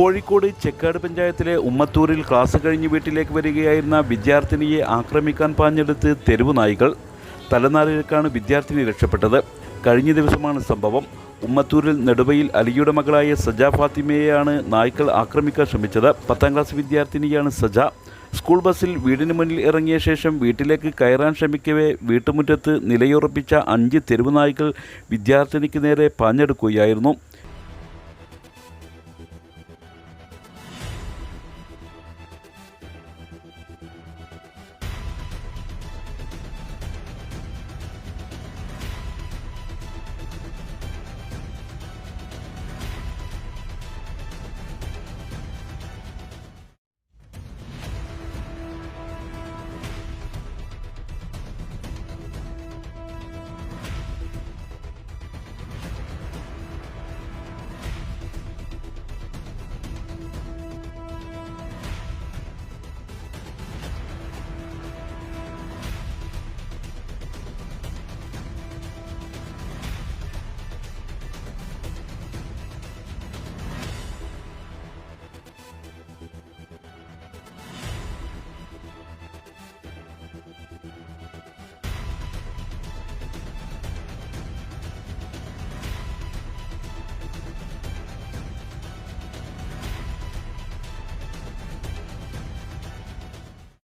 കോഴിക്കോട് ചെക്കാട് പഞ്ചായത്തിലെ ഉമ്മത്തൂരിൽ ക്ലാസ് കഴിഞ്ഞ് വീട്ടിലേക്ക് വരികയായിരുന്ന വിദ്യാർത്ഥിനിയെ ആക്രമിക്കാൻ പാഞ്ഞെടുത്ത് തെരുവ് നായികൾ തലനാരിലേക്കാണ് വിദ്യാർത്ഥിനി രക്ഷപ്പെട്ടത്. കഴിഞ്ഞ ദിവസമാണ് സംഭവം. ഉമ്മത്തൂരിൽ നെടുവയിൽ അലിയുടെ മകളായ സജ ഫാത്തിമയെയാണ് നായ്ക്കൾ ആക്രമിക്കാൻ ശ്രമിച്ചത്. പത്താം ക്ലാസ് വിദ്യാർത്ഥിനിയാണ് സജ. സ്കൂൾ ബസ്സിൽ വീടിന് മുന്നിൽ ഇറങ്ങിയ ശേഷം വീട്ടിലേക്ക് കയറാൻ ശ്രമിക്കവേ വീട്ടുമുറ്റത്ത് നിലയുറപ്പിച്ച അഞ്ച് തെരുവ് നായ്ക്കൾ വിദ്യാർത്ഥിനിക്ക് നേരെ പാഞ്ഞെടുക്കുകയായിരുന്നു.